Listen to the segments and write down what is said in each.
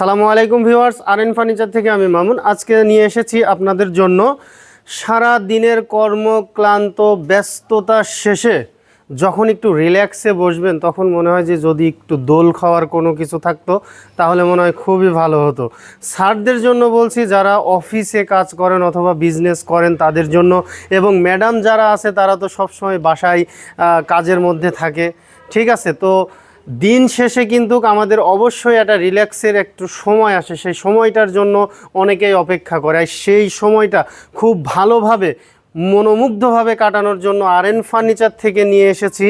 সালামু আলাইকুম ভিউয়ার্স আর N furniture থেকে আমি মামুন। আজকে নিয়ে এসেছি আপনাদের জন্য সারা দিনের কর্মক্লান্ত ব্যস্ততা শেষে যখন একটু রিল্যাক্সে বসবেন, তখন মনে হয় যে যদি একটু দোল খাওয়ার কোনো কিছু থাকতো, তাহলে মনে হয় খুবই ভালো হতো। স্যারদের জন্য বলছি, যারা অফিসে কাজ করেন অথবা বিজনেস করেন তাদের জন্য, এবং ম্যাডাম যারা আছে, তারা তো সবসময় বাসায় কাজের মধ্যে থাকে। ঠিক আছে, তো দিন শেষে কিন্তু আমাদের অবশ্যই একটা রিল্যাক্সের একটু সময় আসে, সেই সময়টার জন্য অনেকেই অপেক্ষা করে। আর সেই সময়টা খুব ভালোভাবে, মনোমুগ্ধভাবে কাটানোর জন্য আর এন ফার্নিচার থেকে নিয়ে এসেছি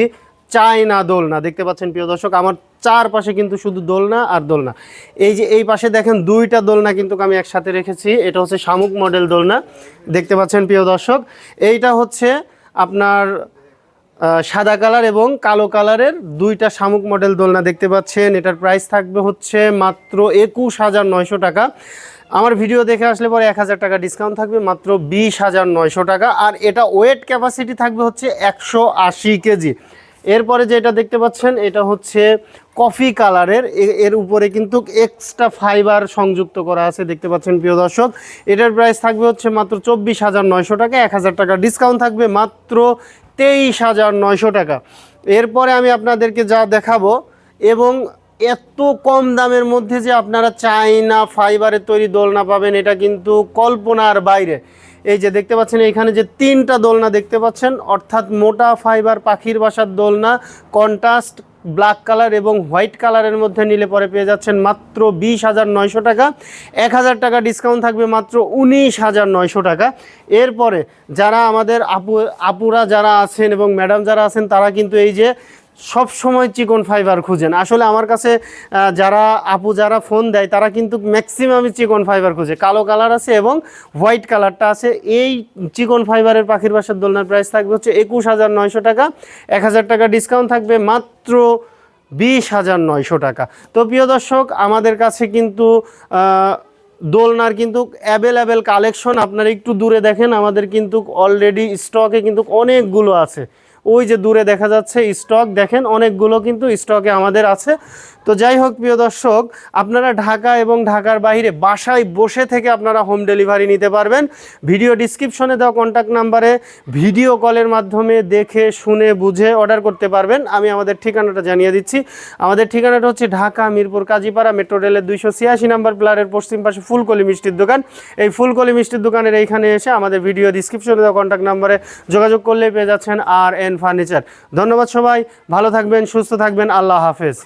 চায়না দোলনা। দেখতে পাচ্ছেন প্রিয় দর্শক, আমার চারপাশে কিন্তু শুধু দোলনা আর দোলনা। এই যে এই পাশে দেখেন দুইটা দোলনা কিন্তু আমি একসাথে রেখেছি, এটা হচ্ছে শামুক মডেল দোলনা। দেখতে পাচ্ছেন প্রিয় দর্শক, এইটা হচ্ছে আপনার সাদা কালার এবং কালো কালারের দুইটা শামুক মডেল দোলনা দেখতে পাচ্ছেন। এটার প্রাইস থাকবে হচ্ছে মাত্র একুশ হাজার নয়শো টাকা। আমার ভিডিও দেখে আসলে পরে এক হাজার টাকা ডিসকাউন্ট থাকবে, মাত্র বিশ হাজার নয়শো টাকা। আর এটা ওয়েট ক্যাপাসিটি থাকবে হচ্ছে একশো আশি কেজি এরপরে যেটা দেখতে পাচ্ছেন, এটা হচ্ছে কফি কালারের এর উপরে কিন্তু এক্সট্রা ফাইবার সংযুক্ত করা আছে, দেখতে পাচ্ছেন প্রিয় দর্শক। এটার প্রাইস থাকবে হচ্ছে মাত্র চব্বিশ হাজার নয়শো টাকা, এক হাজার টাকা ডিসকাউন্ট থাকবে মাত্র তেইশ হাজার নয়শো টাকা। এরপরে আমি আপনাদেরকে যা দেখাবো এবং এত কম দামের মধ্যে যে আপনারা চাইনা ফাইবারের তৈরি দোলনা পাবেন, এটা কিন্তু কল্পনার বাইরে। এই যে দেখতে পাচ্ছেন, এখানে যে তিনটা দোলনা দেখতে পাচ্ছেন, অর্থাৎ মোটা ফাইবার পাখির বাসার দোলনা, কন্ট্রাস্ট ব্ল্যাক কালার এবং হোয়াইট কালারের মধ্যে নিলে পরে পেয়ে যাচ্ছেন মাত্র বিশ হাজার নয়শো টাকা। এক হাজার টাকা ডিসকাউন্ট থাকবে মাত্র উনিশ হাজার নয়শো টাকা। এরপরে যারা আমাদের আপু আপুরা যারা আছেন এবং ম্যাডাম যারা আছেন, তারা কিন্তু এই যে সব সময় চিকন ফাইবার খুঁজেন। আসলে আমার কাছে যারা, আপু যারা ফোন দেয়, তারা কিন্তু ম্যাক্সিমামই চিকন ফাইবার খুঁজে। কালো কালার আছে এবং হোয়াইট কালারটা আছে। এই চিকন ফাইবারের পাখির বাসার দোলনার প্রাইস থাকবে হচ্ছে একুশ হাজার নয়শো টাকা। এক হাজার টাকা ডিসকাউন্ট থাকবে মাত্র বিশ হাজার নয়শো টাকা। তো প্রিয় দর্শক, আমাদের কাছে কিন্তু দোলনার কিন্তু অ্যাভেলেবেল কালেকশন আপনারা একটু দূরে দেখেন, আমাদের কিন্তু অলরেডি স্টকে কিন্তু অনেকগুলো আছে। ওই যে দূরে দেখা যাচ্ছে স্টক দেখেন অনেকগুলো কিন্তু স্টকে আমাদের আছে। তো যাই হোক, প্রিয় দর্শক, আপনারা ঢাকা এবং ঢাকার বাইরে বাসায় বসে থেকে আপনারা হোম ডেলিভারি নিতে পারবেন। ভিডিও ডিসক্রিপশনে দেওয়া কন্ট্যাক্ট নাম্বারে ভিডিও কলের মাধ্যমে দেখে, শুনে, বুঝে অর্ডার করতে পারবেন। আমি আমাদের ঠিকানাটা জানিয়ে দিচ্ছি। আমাদের ঠিকানাটা হচ্ছে ঢাকা মিরপুর কাজীপাড়া মেট্রো রেলের দুইশো ছিয়াশি নাম্বার প্লারের পশ্চিম পাশে ফুলকলি মিষ্টির দোকান। এই ফুলকলি মিষ্টির দোকানের এইখানে এসে আমাদের ভিডিও ডিসক্রিপশনে দেওয়া কন্ট্যাক্ট নাম্বারে যোগাযোগ করলে পেয়ে যাচ্ছেন আর এন ফার্নিচার ধন্যবাদ সবাই ভালো থাকবেন সুস্থ থাকবেন আল্লাহ হাফেজ।